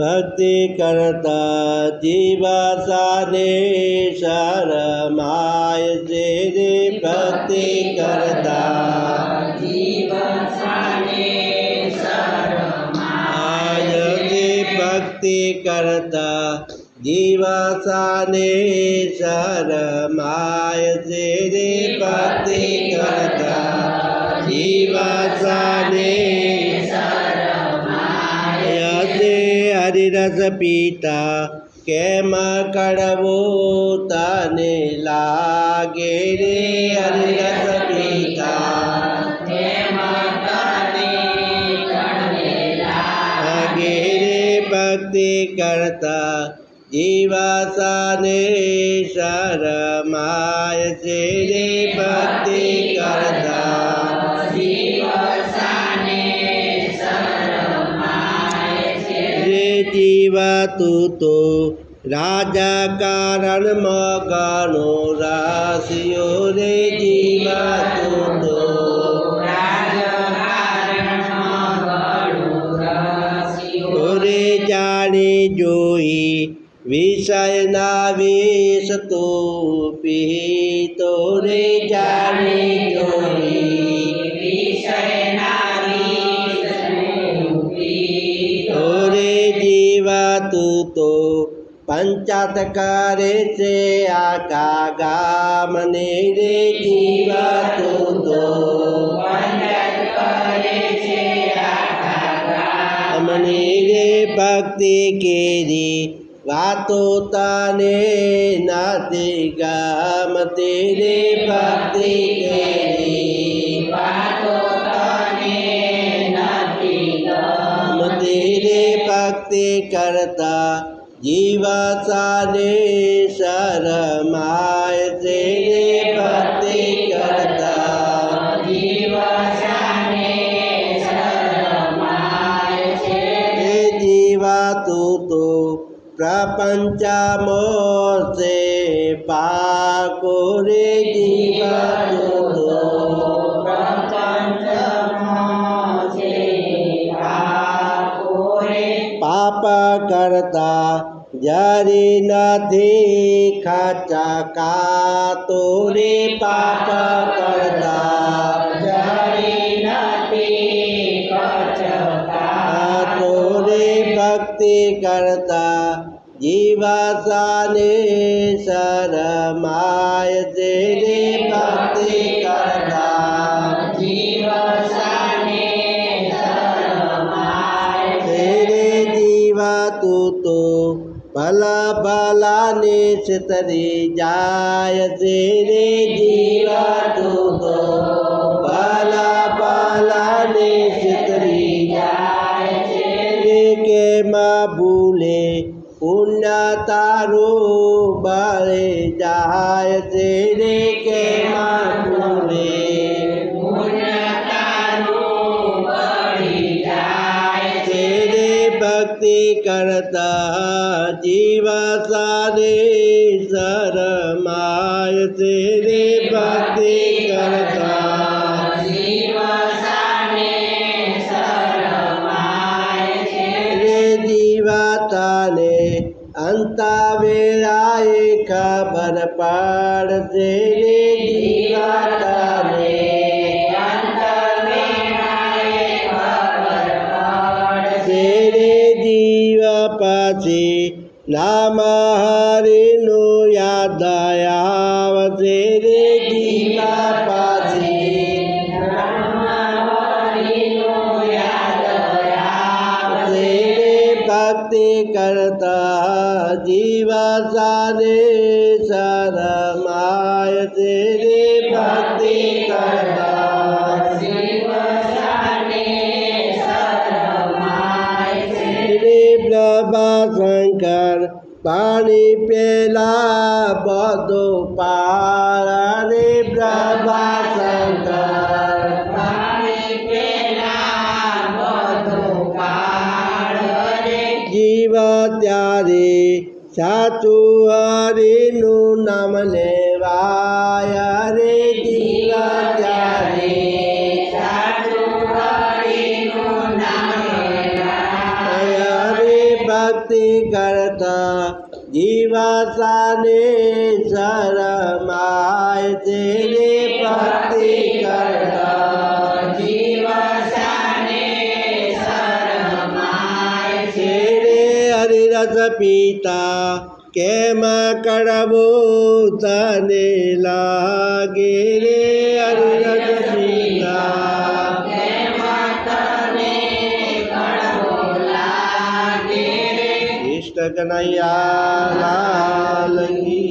भक्ति करता जीवा सारे शरमाय श्री भक्ति करता। भक्ति करता जीवा साने शरमाय श्री भक्ति करता। जीवा साने હરિરસ પીતા કેમ કડવો તને લાગે રે હરિરસ પીતા ભક્તિ કરતા જીવાસાને શરમાય છે રે ભક્તિ કરતા જીવા जीवतु तो राजा कारण मकानो राशियो रे जीवतु तो रे जाने जोई विषय नावेश तो पी तो रे जाने जोई પંચાતકારે છે આકા ગામને રે જીવાતું તો મને રે ભક્તિ કેરી વાતો તાને નાતે ગામ તેરે ભક્તિ કેરી વાતો તાને નાતે ગામ તેરે ભક્તિ કરતા જીવાસાને શરમાય છે રે ભક્તિ કરતા હે જીવા તું તો પ્રપંચમો સે પાકો રે જીવા તું जरे न देखा चका तोरे पाप करदा जरे न देखा चका। तोरे भक्ति करता जीवा साने शरमाय तेरे भक्ति करता। जीवा भला भला नेच तरी जाय तेरे जीवा तू तो भला भला नेच तरी जाय तेरे के माँ भूले पुण्य तारू बड़े जाय तेरे के माँ भक्ति करता जीवा सारे शरमाय तेरे भक्ति करता। जीवा सारे शरमाय तेरे। जीवा ताने अंता बेराए खबर पार तेरे जीवा ताने। पाचे नामा हरे नो यादायावते रे दीना पाचे भक्ति करता जीवा सारे शरमाय तेरे भक्ति करता પાણી પેલા બધો પારા પ્રભા શંકર જીવ ત્યારે સાચું હરિનું નામ લેવાય ભક્તિ કરતા જીવાસાને શરમાય તેની ભક્તિ કરતા જીવસાને શરમાય છે હરિરસ પીતા કેમ કરવો તને લાગે રે? હરિરસ પીતા જગનૈયા લાલની